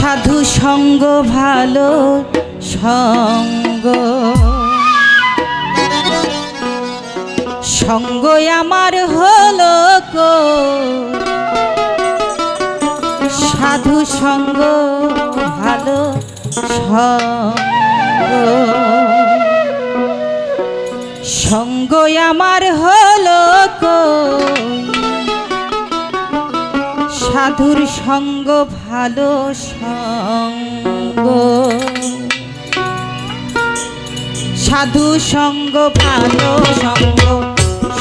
সাধু সঙ্গ, ভালো সঙ্গ। সঙ্গ আমার হলো কো সাধু সঙ্গ, ভালো সঙ্গ। সঙ্গ আমার হলো কো সাধুর সঙ্গ ভালো সঙ্গ। সাধু সঙ্গ ভালো সঙ্গ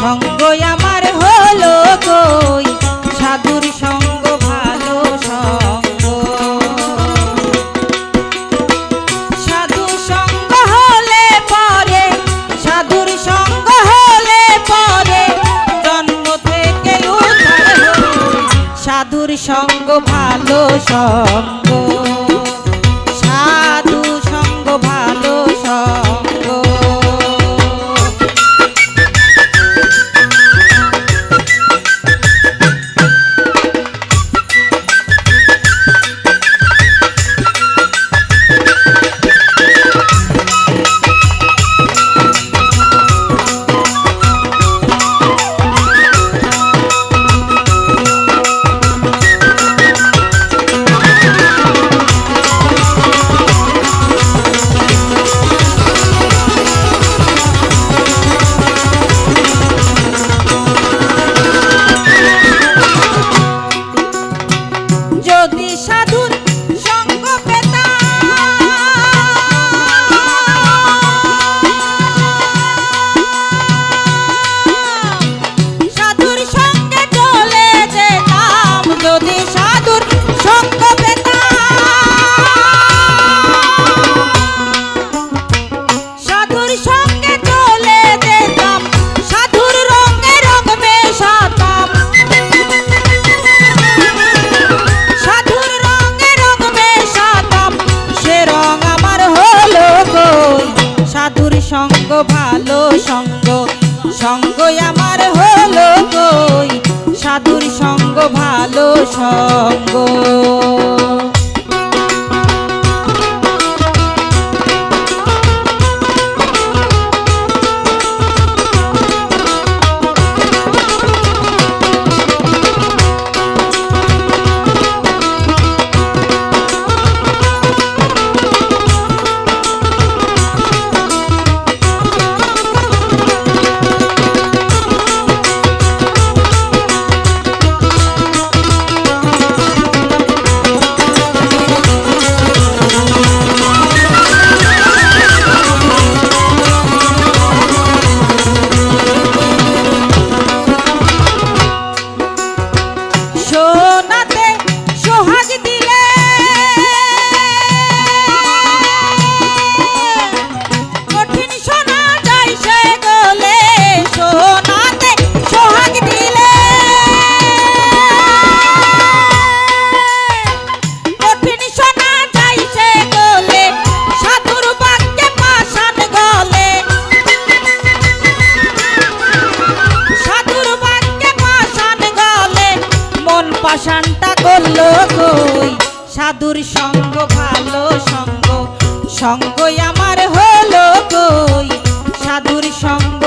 সঙ্গ আমার হলো কই সাধুর সঙ্গ অঙ্গ pa' সাধুর সঙ্গ ভালো সঙ্গ। সঙ্গই আমার হলো কই? সাধুর সঙ্গ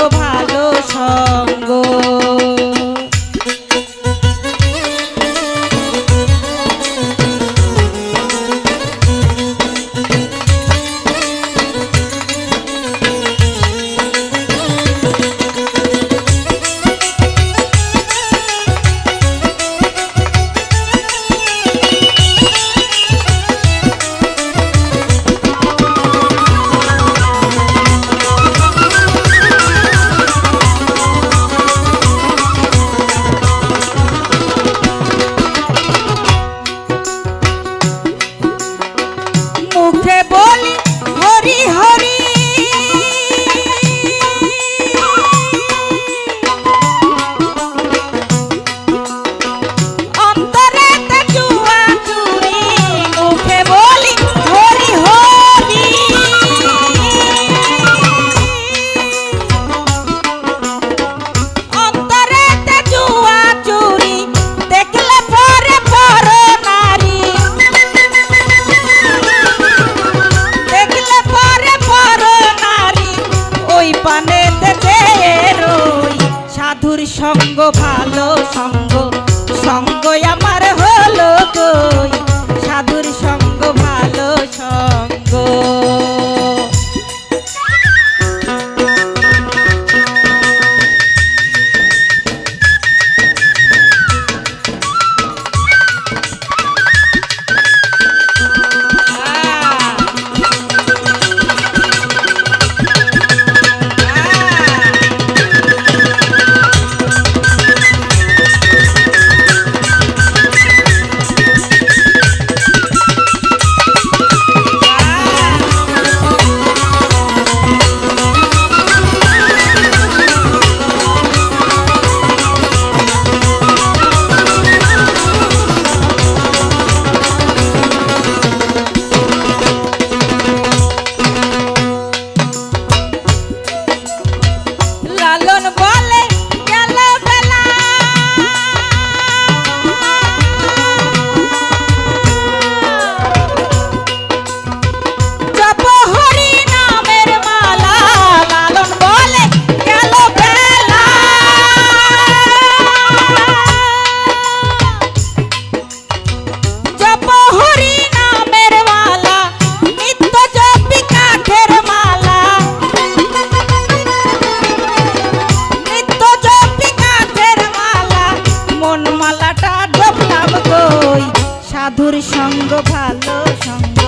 ভালো সঙ্গ।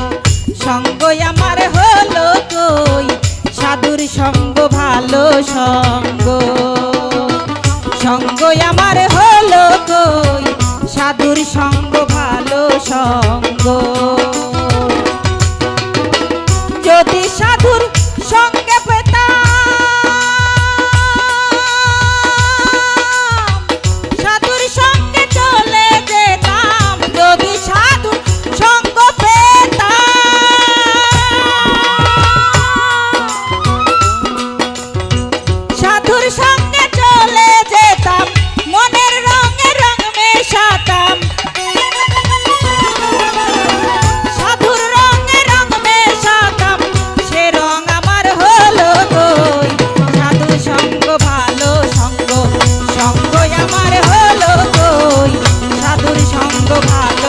সঙ্গ আমার হলো কই? সাধুর সঙ্গ, ভালো সঙ্গ। সঙ্গ আমার হলো কই? সাধুর সঙ্গ, ভালো সঙ্গ। ভালো